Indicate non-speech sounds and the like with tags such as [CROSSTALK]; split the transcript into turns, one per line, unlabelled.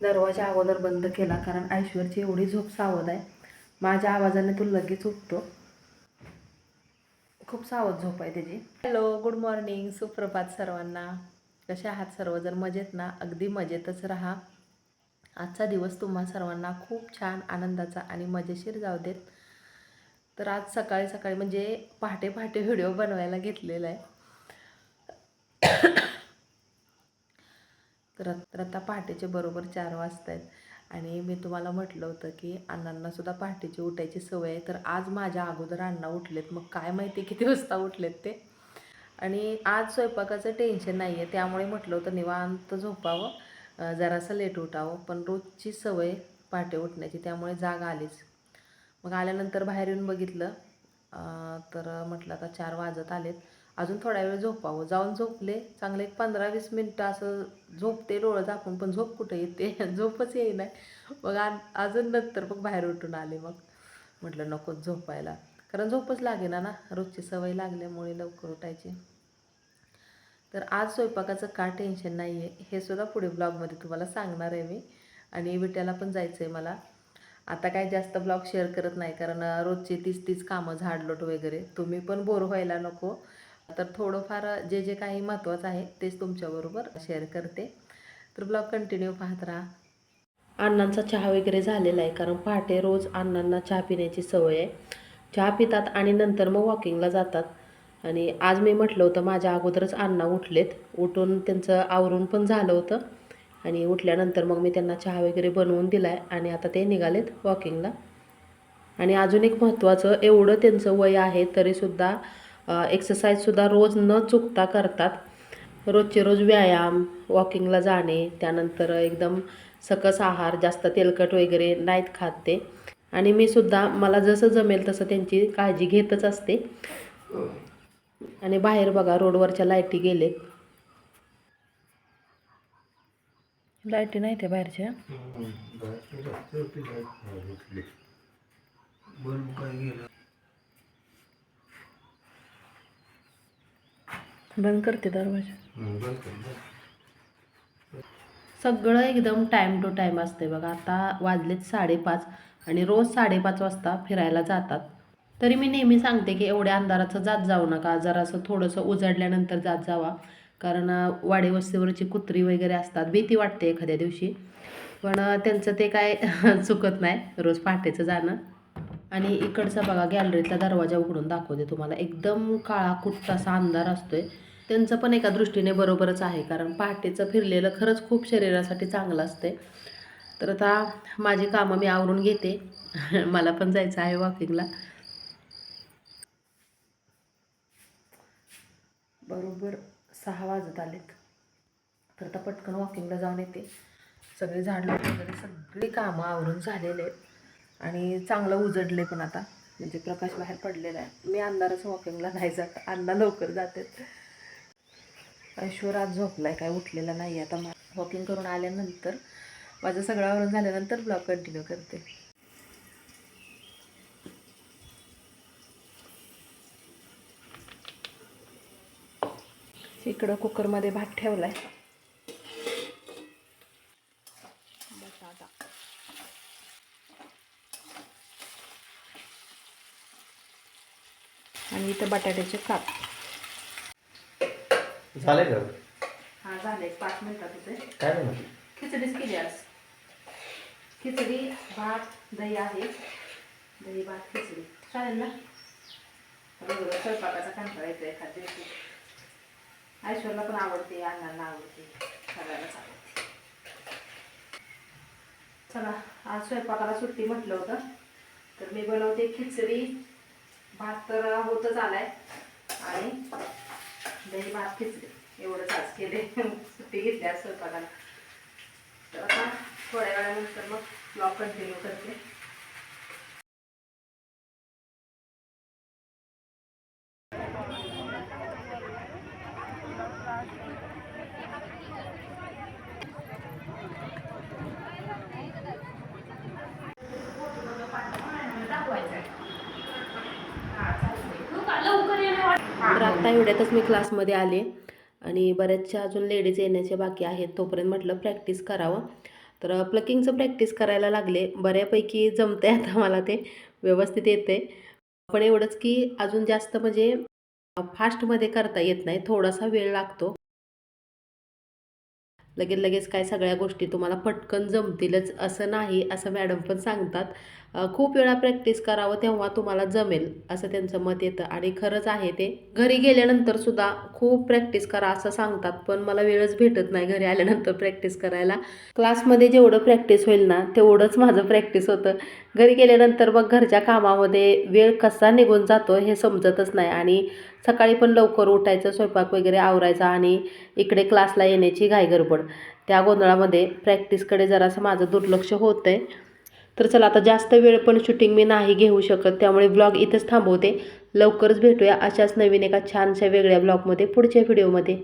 दरवाजा अगोदर बंद केला कारण ऐश्वरची एवढी झोप सावध आहे. माझ्या आवाजाने तो लगेच उठतो. खूप सावध झोप आहे त्याची. हॅलो गुड मॉर्निंग सुप्रभात सर्वांना. कसे आहात सर्वजण? मजेत ना? अगदी मजेतच राहा. आजचा दिवस तुम्हा सर्वांना खूप छान आनंदाचा आणि मजेशीर जाऊ देत. तर आज सकाळी सकाळी म्हणजे पहाटे पहाटे व्हिडिओ बनवायला घेतलेला आहे. तर तर आता पहाटेचे बरोबर चार वाजत आहेत आणि मी तुम्हाला म्हटलं होतं की अण्णांना सुद्धा पहाटेची उठायची सवय आहे. तर आज माझ्या अगोदर अण्णा उठलेत. मग काय माहिती किती वाजता उठलेत ते. आणि आज स्वयंपाकाचं टेन्शन नाही आहे त्यामुळे म्हटलं होतं निवांत झोपावं. जरासं लेट उठावं. पण रोजची सवय पहाटे उठण्याची. त्यामुळे जाग आलीच. मग आल्यानंतर बाहेर येऊन बघितलं. तर म्हटलं आता चार वाजत आलेत. अजून थोडा वेळ झोपावं. जाऊन झोपले चांगले एक पंधरा वीस मिनटं असं झोपते डोळं झाकून पण झोप कुठं येते? [LAUGHS] झोपच येईना. नाही मग अजून नंतर मग बाहेर उठून आले मग. म्हटलं नकोच झोपायला. कारण झोपच लागेना ना. रोजची सवय लागल्यामुळे लवकर उठायची. तर आज स्वयंपाकाचं का टेन्शन नाही आहे हे सुद्धा पुढे ब्लॉगमध्ये तुम्हाला सांगणार आहे मी. आणि विट्याला पण जायचं आहे मला. आता काय जास्त ब्लॉग शेअर करत नाही कारण रोजचे रोजची तीच तीच कामं झाडलोट वगैरे. तुम्ही पण बोर व्हायला नको. तर थोडंफार जे जे काही महत्त्वाचं आहे तेच तुमच्याबरोबर शेअर करते. तर ब्लॉग कंटिन्यू पाहत राहा. अण्णांचा चहा वगैरे झालेला आहे कारण पहाटे रोज अण्णांना चहा पिण्याची सवय आहे. चहा पितात आणि नंतर मग वॉकिंगला जातात. आणि आज मी म्हटलं होतं माझ्या अगोदरच अण्णा उठलेत. उठून त्यांचं आवरून पण झालं होतं. आणि उठल्यानंतर मग मी त्यांना चहा वगैरे बनवून दिला आहे आणि आता ते निघालेत वॉकिंगला आणि अजून एक महत्त्वाचं एवढं त्यांचं वय आहे तरीसुद्धा एक्सरसाइजसुद्धा रोज न चुकता करतात. रोजचे रोज व्यायाम वॉकिंगला जाणे त्यानंतर एकदम सकस आहार जास्त तेलकट वगैरे नाहीत खात ते. आणि मी सुद्धा मला जसं जमेल तसं त्यांची काळजी घेतच असते. आणि बाहेर बघा रोडवरच्या लाईटी गेलेत. लाईटी नाही त्या बाहेरच्या. बंद करते दरवाजा. सगळं एकदम टाईम टू टाईम असते बघा. आता वाजलेत साडेपाच आणि रोज साडेपाच वाजता फिरायला जातात. तरी मी नेहमी सांगते की एवढ्या अंधाराचं जात जाऊ नका. जरासं थोडंसं उजाडल्यानंतर जात जावा. कारण अं, वाडी वस्तीवरची कुत्री वगैरे असतात. भीती वाटते एखाद्या दिवशी. पण त्यांचं ते काय [LAUGHS] चुकत नाही. रोज पहाटेचं जाणं. आणि इकडचा बघा गॅलरीतला दरवाजा उघडून दाखवते तुम्हाला. एकदम काळा कुट्ट असा अंधार असतोय. त्यांचं पण एका दृष्टीने बरोबरच आहे. कारण पहाटेचं फिरलेलं खरंच खूप शरीरासाठी चांगलं असते तर आता माझी कामं मी आवरून घेते. [LAUGHS] मला पण जायचं आहे वॉकिंगला बरोबर सहा वाजत आलेत. तर आता पटकन वॉकिंगला जाऊन येते. सगळे झाड वगैरे सगळी कामं आवरून झालेले आहेत. आणि चांगलं उजडले पण आता. म्हणजे प्रकाश बाहेर पडलेला आहे. मी अंधारच वॉकिंगला नाही जात. अंधा लवकर जातात. ऐश्वर आज झोपलाय काय उठलेला नाही आता वॉकिंग करून आल्यानंतर माझं सगळं आवरून झाल्यानंतर ब्लॉग कंटिन्यू करते. इकडं कुकरमध्ये भात ठेवलाय. बटाटा. आणि इथं बटाट्याचे काप.
झाले का?
हा झाले पाच मिनिटात होते
काय नाही
खिचडीच केली आज. खिचडी भात दही आहे. दही भात खिचडी. चालेल ना? बरोबर स्वयंपाकाचा कंटाळा येतो एखाद दिवशी. ऐश्वरला पण आवडते अण्णांना आवडते. सगळ्यांनाच आवडते. चला आज स्वयंपाकाला सुट्टी म्हटलं होतं. तर मी बनवते खिचडी. भात तर होतच आलाय. आणि दही भात खिचले एवढंच आज केले. सुट्टी घेतली आज स्वयंपाकाला. तर आता थोड्या वेळानंतर मग ब्लॉग कंटिन्यू करते. तर आत्ता एवढ्यातच मी क्लासमध्ये आले. आणि बऱ्याचशा अजून लेडीज येण्याचे बाकी आहेत. तोपर्यंत म्हटलं प्रॅक्टिस करावं. तर प्लकिंगचं प्रॅक्टिस करायला लागले. बऱ्यापैकी जमते आता मला ते. व्यवस्थित येते पण एवढंच की अजून जास्त म्हणजे फास्टमध्ये करता येत नाही. थोडासा वेळ लागतो. लगेच लगेच काय सगळ्या गोष्टी तुम्हाला पटकन जमतीलच असं नाही असं मॅडम पण सांगतात. खूप वेळा प्रॅक्टिस करावं तेव्हा तुम्हाला जमेल असं त्यांचं मत येतं. आणि खरंच आहे ते. घरी गेल्यानंतर सुद्धा खूप प्रॅक्टिस करा असं सांगतात पण मला वेळच भेटत नाही घरी आल्यानंतर प्रॅक्टिस करायला. क्लासमध्ये जेवढं प्रॅक्टिस होईल ना तेवढंच माझं प्रॅक्टिस होतं. घरी गेल्यानंतर मग घरच्या कामामध्ये वेळ कसा निघून जातो हे समजतच नाही. आणि सकाळी पण लवकर उठायचं स्वयंपाक वगैरे आवरायचा आणि इकडे क्लासला येण्याची घाईगरबड त्या गोंधळामध्ये प्रॅक्टिसकडे जरासं माझं दुर्लक्ष होतं आहे तर चला आता जास्त वेळ पण शूटिंग मी नाही घेऊ शकत. त्यामुळे ब्लॉग इथंच थांबवते. लवकरच भेटूया अशाच नवीन एका छानशा वेगळ्या ब्लॉगमध्ये पुढच्या व्हिडिओमध्ये